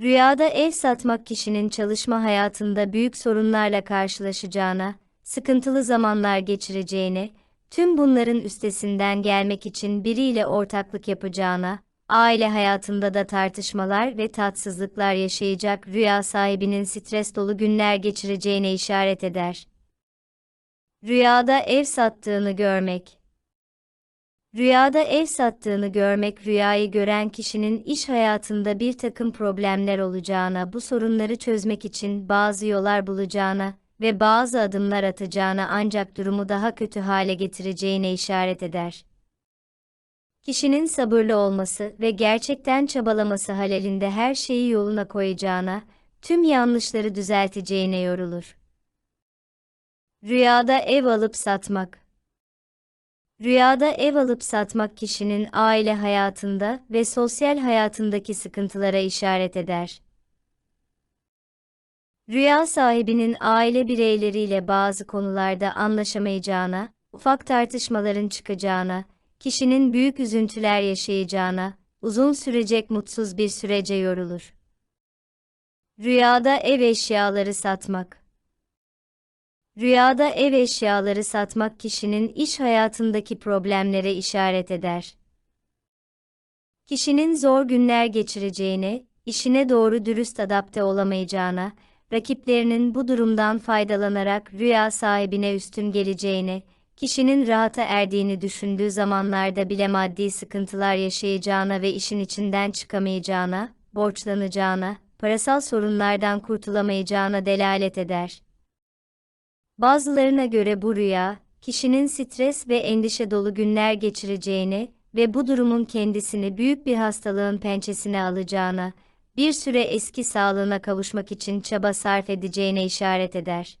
Rüyada ev satmak kişinin çalışma hayatında büyük sorunlarla karşılaşacağına, sıkıntılı zamanlar geçireceğine, tüm bunların üstesinden gelmek için biriyle ortaklık yapacağına, aile hayatında da tartışmalar ve tatsızlıklar yaşayacak rüya sahibinin stres dolu günler geçireceğine işaret eder. Rüyada ev sattığını görmek Rüyada ev sattığını görmek rüyayı gören kişinin iş hayatında bir takım problemler olacağına, bu sorunları çözmek için bazı yollar bulacağına ve bazı adımlar atacağına ancak durumu daha kötü hale getireceğine işaret eder. Kişinin sabırlı olması ve gerçekten çabalaması halinde her şeyi yoluna koyacağına, tüm yanlışları düzelteceğine yorulur. Rüyada ev alıp satmak Rüyada ev alıp satmak kişinin aile hayatında ve sosyal hayatındaki sıkıntılara işaret eder. Rüya sahibinin aile bireyleriyle bazı konularda anlaşamayacağına, ufak tartışmaların çıkacağına, kişinin büyük üzüntüler yaşayacağına, uzun sürecek mutsuz bir sürece yorulur. Rüyada ev eşyaları satmak Rüyada ev eşyaları satmak kişinin iş hayatındaki problemlere işaret eder. Kişinin zor günler geçireceğine, işine doğru dürüst adapte olamayacağına, rakiplerinin bu durumdan faydalanarak rüya sahibine üstün geleceğine, kişinin rahata erdiğini düşündüğü zamanlarda bile maddi sıkıntılar yaşayacağına ve işin içinden çıkamayacağına, borçlanacağına, parasal sorunlardan kurtulamayacağına delalet eder. Bazılarına göre bu rüya, kişinin stres ve endişe dolu günler geçireceğini ve bu durumun kendisini büyük bir hastalığın pençesine alacağına, bir süre eski sağlığına kavuşmak için çaba sarf edeceğine işaret eder.